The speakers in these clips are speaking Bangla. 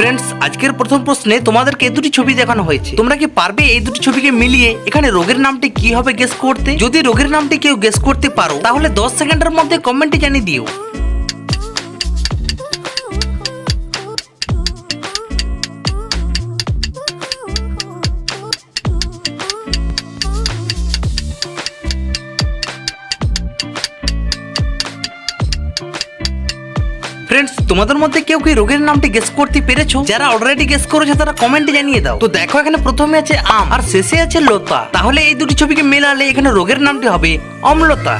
ফ্রেন্ডস আজকের প্রথম প্রশ্নে তোমাদেরকে এই দুটি ছবি দেখানো হয়েছে। তোমরা কি পারবে এই দুটি ছবিকে মিলিয়ে এখানে রোগের নামটি কি হবে গেস করতে? যদি রোগের নামটি কেউ গেস করতে পারো, তাহলে দশ সেকেন্ডের মধ্যে কমেন্টে জানিয়ে দিও। ফ্রেন্ডস তোমাদের মধ্যে কেউ কি রোগের নামটি গেস করতে পেরেছ? যারা অলরেডি গেস করেছে, তারা কমেন্টে জানিয়ে দাও। তো দেখো, এখানে প্রথমে আছে আম, আর শেষে আছে লতা। তাহলে এই দুটি ছবিকে মেলালে এখানে রোগের নামটি হবে অম্লতা।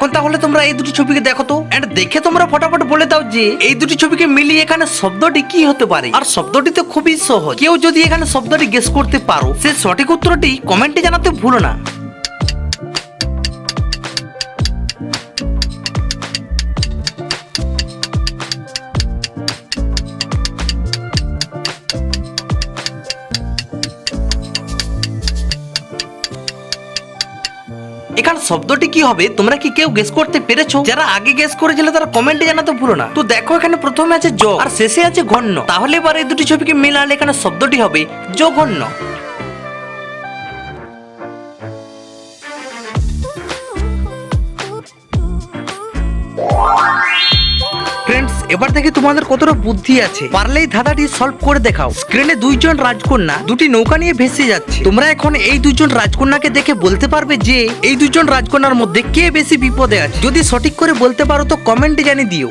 এখন তাহলে তোমরা এই দুটি ছবিকে দেখো তো। এন্ড দেখে তোমরা ফটাফট বলে দাও যে, এই দুটি ছবিকে মিলিয়ে এখানে শব্দটি কি হতে পারে। আর শব্দটি তো খুবই সহজ। কেউ যদি এখানে শব্দটি গেস করতে পারো, সে সঠিক উত্তরটি কমেন্টে জানাতে ভুলো না। এখানে শব্দটি কি হবে, তোমরা কি কেউ গেস করতে পেরেছ? যারা আগে গেস করেছিল তারা কমেন্টে জানাতে ভুলো না। তো দেখো এখানে প্রথমে আছে জ আর শেষে আছে ঘন্য। তাহলে এবার এই দুটি ছবিকে মেলালে এখানে শব্দটি হবে জঘন্য ফ্রেন্ডস এবার দেখি তোমাদের কতটা বুদ্ধি আছে। পারলেই ধাঁধাটি সলভ করে দেখাও। স্ক্রিনে দুইজন রাজকন্যা দুটি নৌকা নিয়ে ভেসে যাচ্ছে। তোমরা এখন এই দুজন রাজকন্যাকে দেখে বলতে পারবে যে, এই দুজন রাজকন্যার মধ্যে কে বেশি বিপদে আছে। যদি সঠিক করে বলতে পারো তো কমেন্টে জানিয়ে দিও।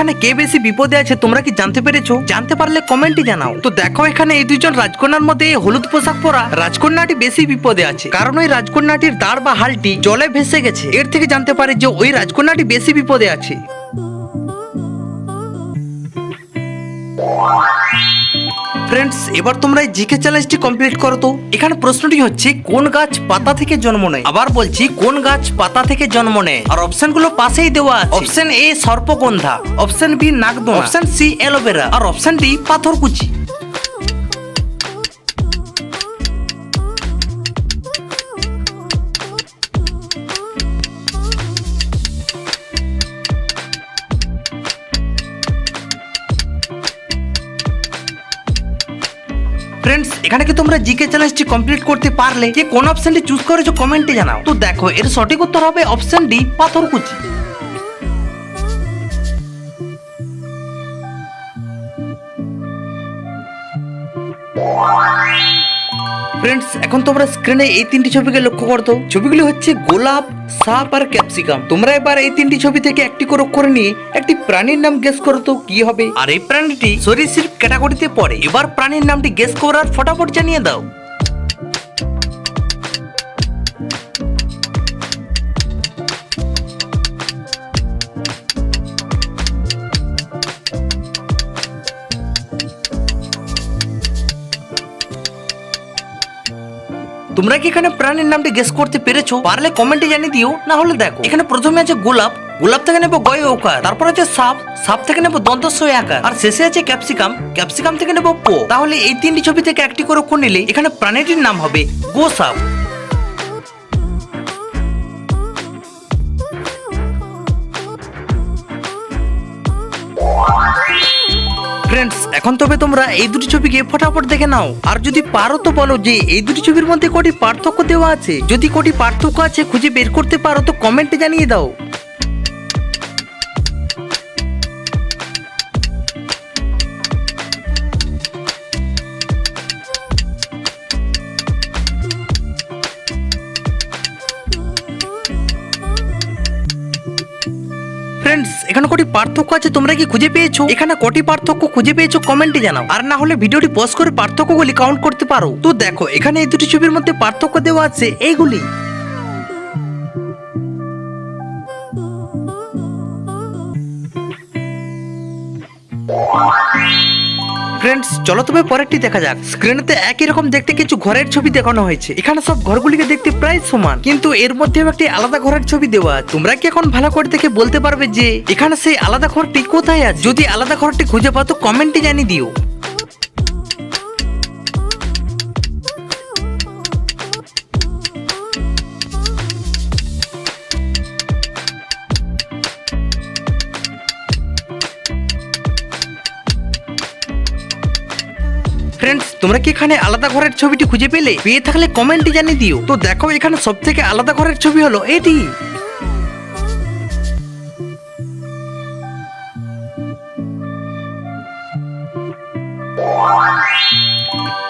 এখানে কে বেশি বিপদে আছে তোমরা কি জানতে পেরেছ? জানতে পারলে কমেন্টে জানাও। তো দেখো এখানে এই দুজন রাজকন্যার মধ্যে হলুদ পোশাক পরা রাজকন্যাটি বেশি বিপদে আছে। কারণ ওই রাজকন্যাটির দাঁড় বা হালটি জলে ভেসে গেছে। এর থেকে জানতে পারে যে ওই রাজকন্যাটি বেশি বিপদে আছে। ফ্রেন্ডস এবার তোমরা এই জিকে চ্যালেঞ্জটি কমপ্লিট করো তো। এখানে প্রশ্নটি হচ্ছে, কোন গাছ পাতা থেকে জন্ম নেয়? আবার বলছি, কোন গাছ পাতা থেকে জন্ম নেয়? আর অপশনগুলো পাশেই দেওয়া আছে। অপশন এ সর্পগন্ধা। অপশন বি নাগদোনা। অপশন সি অ্যালোভেরা আর অপশন ডি পাথরকুচি। এখানে কি তোমরা জিকে চ্যালেঞ্জটি কমপ্লিট করতে পারলে? যে কোন অপশনটি চুজ করেছ কমেন্টে জানাও। তো দেখো, এর সঠিক উত্তর হবে অপশন ডি পাথরকুচি ফ্রেন্ডস এখন তোমরা স্ক্রিনে এই তিনটি ছবিকে লক্ষ্য করতো ছবিগুলি হচ্ছে গোলাপ, সাপ আর ক্যাপসিকাম। তোমরা এবার এই তিনটি ছবি থেকে একটি করে করে নিয়ে একটি প্রাণীর নাম গেস করো তো, কি হবে? আর এই প্রাণীটি শরীর ক্যাটাগরিতে পড়ে। এবার প্রাণীর নামটি গেস করার ফটাফট জানিয়ে দাও। তোমরা কি এখানে প্রাণীর নামটি গেস করতে পেরেছ? পারলে কমেন্টে জানিয়ে দিও, না হলে দেখো। এখানে প্রথমে আছে গোলাপ। গোলাপ থেকে নেব গয় ওকার তারপর আছে সাপ। সাপ থেকে নেব দন্তস্ব আকার আর শেষে আছে ক্যাপসিকাম। ক্যাপসিকাম থেকে নেব পো। তাহলে এই তিনটি ছবি থেকে একটি করে অক্ষর নিলে এখানে প্রাণীটির নাম হবে গো সাপ ফ্রেন্ডস এখন তবে তোমরা এই দুটি ছবিকে ফটাফট দেখে নাও। আর যদি পারো তো বলো যে এই দুটি ছবির মধ্যে কটি পার্থক্য দেওয়া আছে। যদি কটি পার্থক্য আছে খুঁজে বের করতে পারো তো কমেন্টে জানিয়ে দাও। পার্থক্য আছে, তোমরা কি খুঁজে পেয়েছ? এখানে কটি পার্থক্য খুঁজে পেয়েছ কমেন্টে জানাও। আর না হলে ভিডিওটি পজ করে পার্থক্যগুলি কাউন্ট করতে পারো। তো দেখো, এখানে এই দুটি ছবির মধ্যে পার্থক্য দেওয়া আছে, এইগুলি। ফ্রেন্ডস চলো তবে পরেরটি দেখা যাক। স্ক্রিনেতে একই রকম দেখতে কিছু ঘরের ছবি দেখানো হয়েছে। এখানে সব ঘরগুলিকে দেখতে প্রায় সমান। কিন্তু এর মধ্যেও একটি আলাদা ঘরের ছবি দেওয়া। তোমরা কি এখন ভালো করে দেখে বলতে পারবে যে, এখানে সেই আলাদা ঘরটি কোথায় আছে? যদি আলাদা ঘরটি খুঁজে পাও, তো কমেন্টে জানিয়ে দিও। ফ্রেন্ডস তোমরা কি এখানে আলাদা ঘরের ছবিটি খুঁজে পেলে? পেয়ে থাকলে কমেন্টে জানিয়ে দিও। তো দেখো, এখানে সব থেকে আলাদা ঘরের ছবি হলো এটি।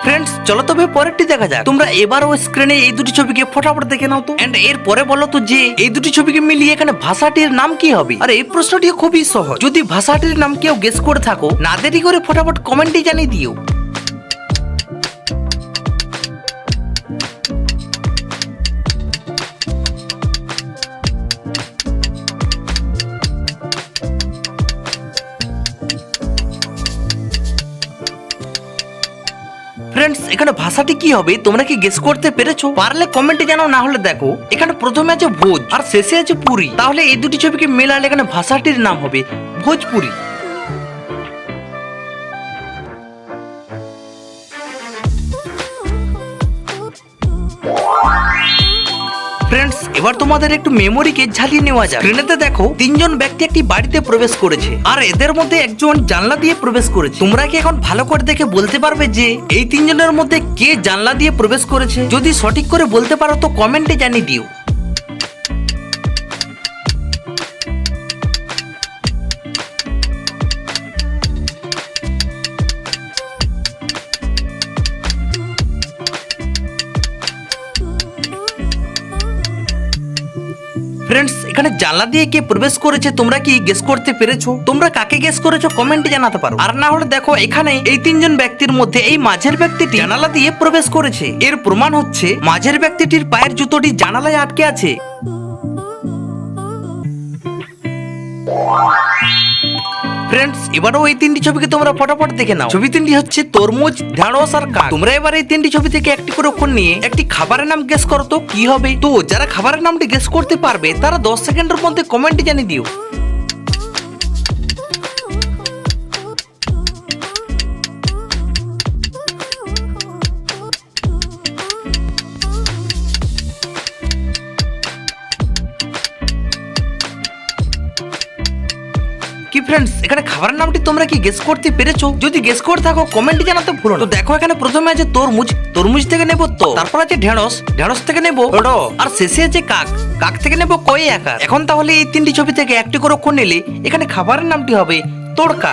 ফ্রেন্ডস চলো তবে পরেরটি দেখা যাক। তোমরা এবার ওই স্ক্রিনে এই দুটি ছবিকে ফটাফট দেখে নাও তো। এন্ড এর পরে বলো তো যে, এই দুটি ছবিকে মিলিয়ে এখানে ভাষাটির নাম কি হবে? আর এই প্রশ্নটি খুবই সহজ। যদি ভাষাটির নাম কেউ গেস করে থাকো, না দেরি করে ফটাফট কমেন্টে জানিয়ে দিও। এখানে ভাষাটি কি হবে, তোমরা কি গেস করতে পেরেছ? পারলে কমেন্টে জানাও, না হলে দেখো। এখানে প্রথমে আছে ভোজ, আর শেষে আছে পুরী। তাহলে এই দুটি ছবিকে মেলালে এখানে ভাষাটির নাম হবে ভোজপুরি। ফ্রেন্ডস এবার তোমাদের একটু মেমোরিকে ঝালিয়ে নেওয়া যাক। ট্রেনেতে দেখো, তিনজন ব্যক্তি একটি বাড়িতে প্রবেশ করেছে। আর এদের মধ্যে একজন জানলা দিয়ে প্রবেশ করেছে। তোমরা কি এখন ভালো করে দেখে বলতে পারবে যে, এই তিনজনের মধ্যে কে জানলা দিয়ে প্রবেশ করেছে? যদি সঠিক করে বলতে পারো তো কমেন্টে জানিয়ে দিও। ফ্রেন্ডস এখানে জানলা দিয়ে কে প্রবেশ করেছে, তোমরা কি গেস করতে পেরেছ? তোমরা কাকে গেস করেছ? কমেন্টে জানাতে পারো। আর না হলে দেখো, এখানে এই তিনজন ব্যক্তির মধ্যে এই মাঝের ব্যক্তিটি জানালা দিয়ে প্রবেশ করেছে। এর প্রমাণ হচ্ছে, মাঝের ব্যক্তিটির পায়ের জুতোটি জানালায় আটকে আছে। ফ্রেন্ডস এবারও এই তিনটি ছবিকে তোমরা ফটাফট দেখে নাও। ছবি তিনটি হচ্ছে তরমুজ ঢেঁড়স আর কাক। তোমরা এবার এই তিনটি ছবি থেকে একটি করে অক্ষর নিয়ে একটি খাবারের নাম গেস করো তো, কি হবে? তো, যারা খাবারের নামটি গেস করতে পারবে, তারা দশ সেকেন্ডের মধ্যে কমেন্টে জানিয়ে দিও। কি ফ্রেন্ডস এখানে খাবারের নামটি তোমরা কি গেস করতে পেরেছ? যদি গেস করে থাকো কমেন্টে জানাতে ভুলো তো দেখো এখানে প্রথমে আছে তরমুজ। তরমুজ থেকে নেব তো। তারপর আছে ঢেঁড়স। ঢেঁড়স থেকে নেব আর শেষে আছে কাক। কাক থেকে নেব কয়ে একা এখন তাহলে এই তিনটি ছবি থেকে একটি করে নিলে? এখানে খাবারের নামটি হবে তোড়কা।